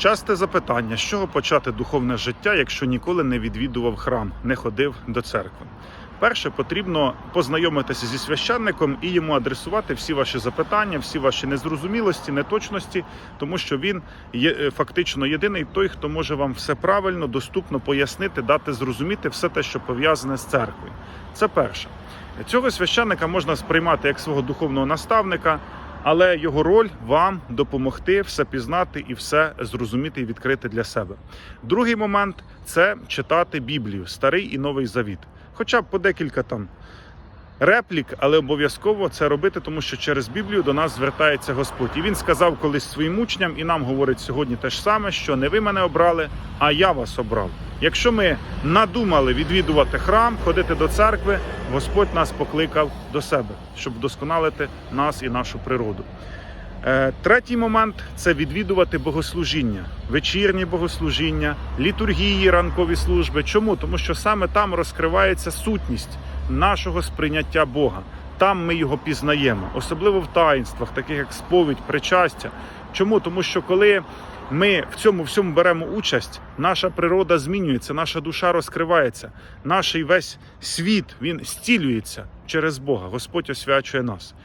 Часте запитання, з чого почати духовне життя, якщо ніколи не відвідував храм, не ходив до церкви. Перше, потрібно познайомитися зі священником і йому адресувати всі ваші запитання, всі ваші незрозумілості, неточності, тому що він є е, фактично єдиний той, хто може вам все правильно, доступно пояснити, дати зрозуміти все те, що пов'язане з церквою. Це перше. Цього священника можна сприймати як свого духовного наставника, але його роль вам допомогти все пізнати і все зрозуміти і відкрити для себе. Другий момент це читати Біблію, старий і новий завіт. Хоча б по декілька там реплік, але обов'язково це робити, тому що через Біблію до нас звертається Господь. І він сказав колись своїм учням, і нам говорить сьогодні те ж саме, що не ви мене обрали, а я вас обрав. Якщо ми надумали відвідувати храм, ходити до церкви, Господь нас покликав до себе, щоб вдосконалити нас і нашу природу. Е, Третій момент це відвідувати богослужіння, вечірні богослужіння, літургії, ранкові служби. Чому? Тому що саме там розкривається сутність нашого сприйняття Бога. Там ми його пізнаємо, особливо в таїнствах, таких як сповідь, причастя. Чому? Тому що коли ми в цьому всьому беремо участь, наша природа змінюється, наша душа розкривається, наш весь світ він зцілюється через Бога. Господь освячує нас.